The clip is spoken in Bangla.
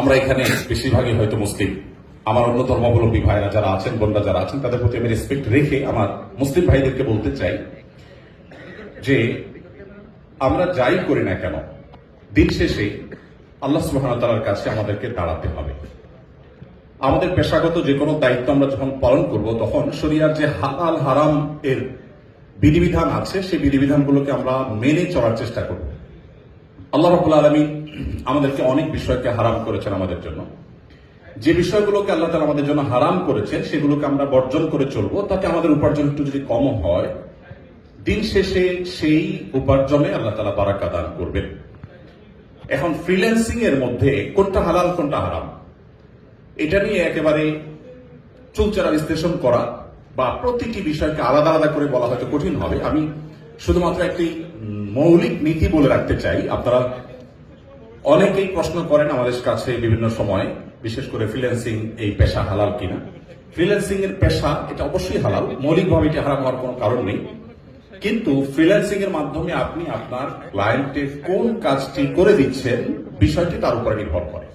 আমরা এখানে বেশিরভাগই হয়তো মুসলিম। আমার অন্য ধর্মাবলম্বী ভাইরা যারা আছেন, বোনরা যারা আছেন, তাদের প্রতি আমি রেসপেক্ট রেখে আমার মুসলিম ভাইদেরকে বলতে চাই যে, আমরা যাই করি না কেন, দিন শেষে আল্লাহ তাআলার কাছে আমাদেরকে দাঁড়াতে হবে। আমাদের পেশাগত যে কোনো দায়িত্ব আমরা যখন পালন করব, তখন শরিয়ার যে হালাল হারাম এর বিধিবিধান আছে, সেই বিধিবিধানগুলোকে আমরা মেনে চলার চেষ্টা করব। আল্লাহ রাব্বুল আলামিন আমাদেরকে অনেক বিষয়কে হারাম করেছেন আমাদের জন্য। যে বিষয়গুলোকে আল্লাহ তাআলা আমাদের জন্য হারাম করেছেন, সেগুলোকে আমরা বর্জন করে চলবো। তাতে আমাদের উপার্জন একটু যদি কম হয়, দিন শেষে সেই উপার্জনে আল্লাহ তাআলা বারাকা দান করবেন। এখন ফ্রিল্যান্সিং এর মধ্যে কোনটা হালাল, কোনটা হারাম? এটা নিয়ে একেবারে চুলচারা বিশ্লেষণ করা বা প্রতিটি বিষয়কে আলাদা আলাদা করে বলা হয়তো কঠিন হবে। আমি শুধুমাত্র একটি মৌলিক নীতি বলে রাখতে চাই। আপনারা অনেকেই প্রশ্ন করেন আমাদের কাছে বিভিন্ন সময়, বিশেষ করে ফ্রিল্যান্সিং এই পেশা হালাল কিনা। ফ্রিল্যান্সিং এর পেশা, এটা অবশ্যই হালাল, মৌলিকভাবে এটা হারাম হওয়ার কোনো কারণ নেই। কিন্তু ফ্রিল্যান্সিং এর মাধ্যমে আপনি আপনার ক্লায়েন্টের কোন কাজটি করে দিচ্ছেন, বিষয়টি তার উপরে নির্ভর করে।